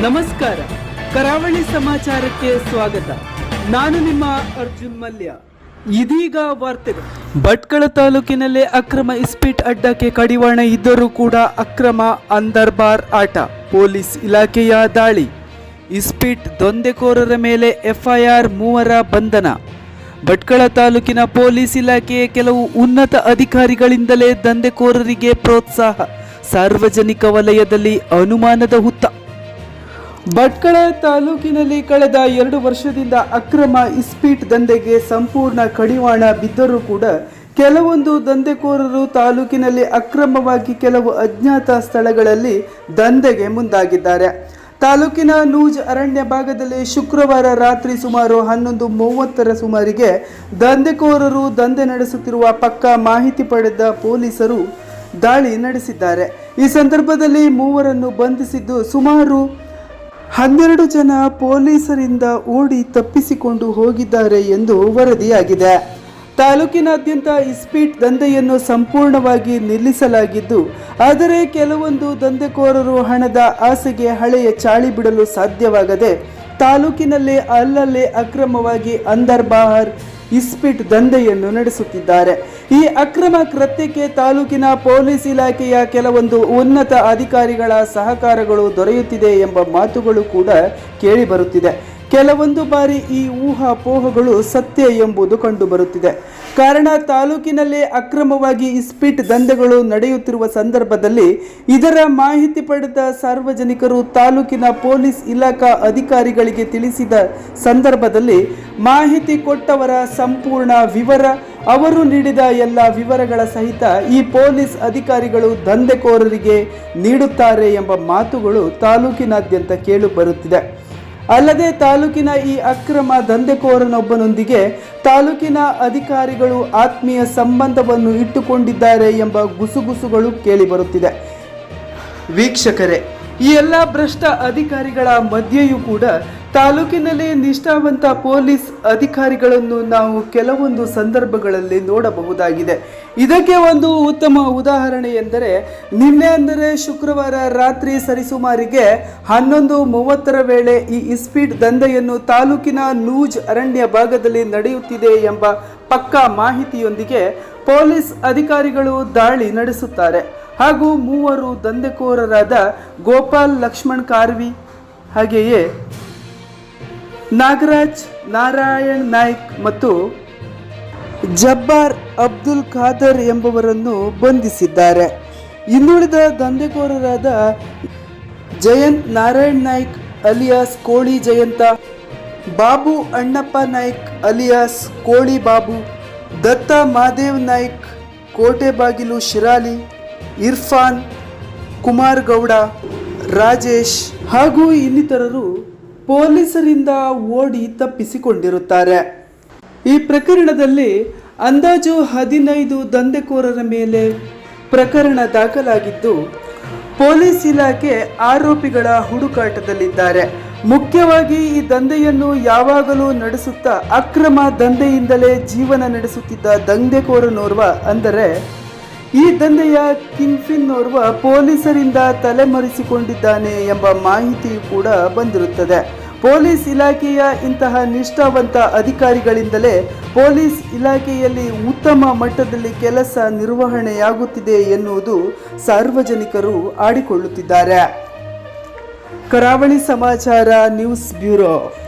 ನಮಸ್ಕಾರ. ಕರಾವಳಿ ಸಮಾಚಾರಕ್ಕೆ ಸ್ವಾಗತ. ನಾನು ನಿಮ್ಮ ಅರ್ಜುನ್ ಮಲ್ಯ. ಇದೀಗ ವಾರ್ತೆಗಳು. ಭಟ್ಕಳ ತಾಲೂಕಿನಲ್ಲಿ ಅಕ್ರಮ ಇಸ್ಪೀಟ್ ಅಡ್ಡಕ್ಕೆ ಕಡಿವಾಣ ಇದ್ದರೂ ಕೂಡ ಅಕ್ರಮ ಅಂದರ್ಬಾರ್ ಆಟ. ಪೊಲೀಸ್ ಇಲಾಖೆಯ ದಾಳಿ. ಇಸ್ಪೀಟ್ ದೊಂದೆಕೋರರ ಮೇಲೆ ಎಫ್ಐಆರ್ ಮೂವರ ಬಂಧನ. ಭಟ್ಕಳ ತಾಲೂಕಿನ ಪೊಲೀಸ್ ಇಲಾಖೆಯ ಕೆಲವು ಉನ್ನತ ಅಧಿಕಾರಿಗಳಿಂದಲೇ ದಂಧೆಕೋರರಿಗೆ ಪ್ರೋತ್ಸಾಹ. ಸಾರ್ವಜನಿಕ ವಲಯದಲ್ಲಿ ಅನುಮಾನದ ಹುತ್ತ. ಭಟ್ಕಳ ತಾಲೂಕಿನಲ್ಲಿ ಕಳೆದ ಎರಡು ವರ್ಷದಿಂದ ಅಕ್ರಮ ಇಸ್ಪೀಟ್ ದಂಧೆಗೆ ಸಂಪೂರ್ಣ ಕಡಿವಾಣ ಬಿದ್ದರೂ ಕೂಡ ಕೆಲವೊಂದು ದಂಧೆಕೋರರು ತಾಲೂಕಿನಲ್ಲಿ ಅಕ್ರಮವಾಗಿ ಕೆಲವು ಅಜ್ಞಾತ ಸ್ಥಳಗಳಲ್ಲಿ ದಂಧೆಗೆ ಮುಂದಾಗಿದ್ದಾರೆ. ತಾಲೂಕಿನ ನೂಜ್ ಅರಣ್ಯ ಭಾಗದಲ್ಲಿ ಶುಕ್ರವಾರ ರಾತ್ರಿ ಸುಮಾರು ಹನ್ನೊಂದು ಮೂವತ್ತರ ಸುಮಾರಿಗೆ ದಂಧೆಕೋರರು ದಂಧೆ ನಡೆಸುತ್ತಿರುವ ಪಕ್ಕ ಮಾಹಿತಿ ಪಡೆದ ಪೊಲೀಸರು ದಾಳಿ ನಡೆಸಿದ್ದಾರೆ. ಈ ಸಂದರ್ಭದಲ್ಲಿ ಮೂವರನ್ನು ಬಂಧಿಸಿದ್ದು ಸುಮಾರು ಹನ್ನೆರಡು ಜನ ಪೊಲೀಸರಿಂದ ಓಡಿ ತಪ್ಪಿಸಿಕೊಂಡು ಹೋಗಿದ್ದಾರೆ ಎಂದು ವರದಿಯಾಗಿದೆ. ತಾಲೂಕಿನಾದ್ಯಂತ ಇಸ್ಪೀಟ್ ದಂಧೆಯನ್ನು ಸಂಪೂರ್ಣವಾಗಿ ನಿಲ್ಲಿಸಲಾಗಿದ್ದು, ಆದರೆ ಕೆಲವೊಂದು ದಂಧೆಕೋರರು ಹಣದ ಆಸೆಗೆ ಹಳೆಯ ಚಾಳಿ ಬಿಡಲು ಸಾಧ್ಯವಾಗದೆ, ತಾಲೂಕಿನಲ್ಲಿ ಅಲ್ಲಲ್ಲೇ ಅಕ್ರಮವಾಗಿ ಅಂದರ್ಬಾಹರ್ ಇಸ್ಪಿಟ್ ದಂಧೆಯನ್ನು ನಡೆಸುತ್ತಿದ್ದಾರೆ. ಈ ಅಕ್ರಮ ಕೃತ್ಯಕ್ಕೆ ತಾಲೂಕಿನ ಪೊಲೀಸ್ ಇಲಾಖೆಯ ಕೆಲವೊಂದು ಉನ್ನತ ಅಧಿಕಾರಿಗಳ ಸಹಕಾರಗಳು ದೊರೆಯುತ್ತಿದೆ ಎಂಬ ಮಾತುಗಳು ಕೂಡ ಕೇಳಿಬರುತ್ತಿದೆ. ಕೆಲವೊಂದು ಬಾರಿ ಈ ಊಹಾಪೋಹಗಳು ಸತ್ಯ ಎಂಬುದು ಕಂಡುಬರುತ್ತಿದೆ. ಕಾರಣ ತಾಲೂಕಿನಲ್ಲಿ ಅಕ್ರಮವಾಗಿ ಇಸ್ಪೀಟ್ ದಂಧೆಗಳು ನಡೆಯುತ್ತಿರುವ ಸಂದರ್ಭದಲ್ಲಿ ಇದರ ಮಾಹಿತಿ ಪಡೆದ ಸಾರ್ವಜನಿಕರು ತಾಲೂಕಿನ ಪೊಲೀಸ್ ಇಲಾಖಾ ಅಧಿಕಾರಿಗಳಿಗೆ ತಿಳಿಸಿದ ಸಂದರ್ಭದಲ್ಲಿ ಮಾಹಿತಿ ಕೊಟ್ಟವರ ಸಂಪೂರ್ಣ ವಿವರ, ಅವರು ನೀಡಿದ ಎಲ್ಲ ವಿವರಗಳ ಸಹಿತ ಈ ಪೊಲೀಸ್ ಅಧಿಕಾರಿಗಳು ದಂಧೆಕೋರರಿಗೆ ನೀಡುತ್ತಾರೆ ಎಂಬ ಮಾತುಗಳು ತಾಲೂಕಿನಾದ್ಯಂತ ಕೇಳು ಬರುತ್ತಿದೆ ಅಲ್ಲದೆ ತಾಲೂಕಿನ ಈ ಅಕ್ರಮ ದಂಧೆಕೋರನೊಬ್ಬನೊಂದಿಗೆ ತಾಲೂಕಿನ ಅಧಿಕಾರಿಗಳು ಆತ್ಮೀಯ ಸಂಬಂಧವನ್ನು ಇಟ್ಟುಕೊಂಡಿದ್ದಾರೆ ಎಂಬ ಗುಸುಗುಸುಗಳು ಕೇಳಿಬರುತ್ತಿದೆ. ವೀಕ್ಷಕರೇ ಈ ಎಲ್ಲ ಭ್ರಷ್ಟ ಅಧಿಕಾರಿಗಳ ಮಧ್ಯೆಯೂ ಕೂಡ ತಾಲೂಕಿನಲ್ಲಿ ನಿಷ್ಠಾವಂತ ಪೊಲೀಸ್ ಅಧಿಕಾರಿಗಳನ್ನು ನಾವು ಕೆಲವೊಂದು ಸಂದರ್ಭಗಳಲ್ಲಿ ನೋಡಬಹುದಾಗಿದೆ. ಇದಕ್ಕೆ ಒಂದು ಉತ್ತಮ ಉದಾಹರಣೆ ಎಂದರೆ, ನಿನ್ನೆ ಅಂದರೆ ಶುಕ್ರವಾರ ರಾತ್ರಿ ಸರಿಸುಮಾರಿಗೆ ಹನ್ನೊಂದು ಮೂವತ್ತರ ವೇಳೆ ಈ ಇಸ್ಪೀಟ್ ದಂಧೆಯನ್ನು ತಾಲೂಕಿನ ನೂಜ್ ಅರಣ್ಯ ಭಾಗದಲ್ಲಿ ನಡೆಯುತ್ತಿದೆ ಎಂಬ ಪಕ್ಕಾ ಮಾಹಿತಿಯೊಂದಿಗೆ ಪೊಲೀಸ್ ಅಧಿಕಾರಿಗಳು ದಾಳಿ ನಡೆಸುತ್ತಾರೆ. ಹಾಗೂ ಮೂವರು ದಂಧೆಕೋರರಾದ ಗೋಪಾಲ್ ಲಕ್ಷ್ಮಣ್ ಕಾರ್ವಿ ಹಾಗೆಯೇ ನಾಗರಾಜ್ ನಾರಾಯಣ್ ನಾಯ್ಕ್ ಮತ್ತು ಜಬ್ಬಾರ್ ಅಬ್ದುಲ್ ಖಾದರ್ ಎಂಬುವರನ್ನು ಬಂಧಿಸಿದ್ದಾರೆ. ಇನ್ನುಳಿದ ದಂಧೆಕೋರರಾದ ಜಯಂತ್ ನಾರಾಯಣ್ ನಾಯ್ಕ್ ಅಲಿಯಾಸ್ ಕೋಳಿ ಜಯಂತ, ಬಾಬು ಅಣ್ಣಪ್ಪ ನಾಯ್ಕ್ ಅಲಿಯಾಸ್ ಕೋಳಿ ಬಾಬು, ದತ್ತ ಮಾದೇವ್ ನಾಯ್ಕ್ ಕೋಟೆ ಬಾಗಿಲು ಶಿರಾಲಿ ಇರ್ಫಾನ್ ಕುಮಾರ್ ಗೌಡ, ರಾಜೇಶ್ ಹಾಗೂ ಇನ್ನಿತರರು ಪೊಲೀಸರಿಂದ ಓಡಿ ತಪ್ಪಿಸಿಕೊಂಡಿರುತ್ತಾರೆ. ಈ ಪ್ರಕರಣದಲ್ಲಿ ಅಂದಾಜು ಹದಿನೈದು ದಂಧೆಕೋರರ ಮೇಲೆ ಪ್ರಕರಣ ದಾಖಲಾಗಿದ್ದು, ಪೊಲೀಸ್ ಇಲಾಖೆ ಆರೋಪಿಗಳ ಹುಡುಕಾಟದಲ್ಲಿದ್ದಾರೆ. ಮುಖ್ಯವಾಗಿ ಈ ದಂಧೆಯನ್ನು ಯಾವಾಗಲೂ ನಡೆಸುತ್ತಾ ಅಕ್ರಮ ದಂಧೆಯಿಂದಲೇ ಜೀವನ ನಡೆಸುತ್ತಿದ್ದ ದಂಧೆಕೋರನೋರ್ವ ಅಂದರೆ ಈ ದಂಧೆಯ ಕಿಂಗ್ಫಿನ್ನೋರ್ವ ಪೊಲೀಸರಿಂದ ತಲೆಮರೆಸಿಕೊಂಡಿದ್ದಾನೆ ಎಂಬ ಮಾಹಿತಿ ಕೂಡ ಬಂದಿರುತ್ತದೆ. ಪೊಲೀಸ್ ಇಲಾಖೆಯ ಇಂತಹ ನಿಷ್ಠಾವಂತ ಅಧಿಕಾರಿಗಳಿಂದಲೇ ಪೊಲೀಸ್ ಇಲಾಖೆಯಲ್ಲಿ ಉತ್ತಮ ಮಟ್ಟದಲ್ಲಿ ಕೆಲಸ ನಿರ್ವಹಣೆಯಾಗುತ್ತಿದೆ ಎನ್ನುವುದು ಸಾರ್ವಜನಿಕರು ಆಡಿಕೊಳ್ಳುತ್ತಿದ್ದಾರೆ. ಕರಾವಳಿ ಸಮಾಚಾರ ನ್ಯೂಸ್ ಬ್ಯೂರೋ.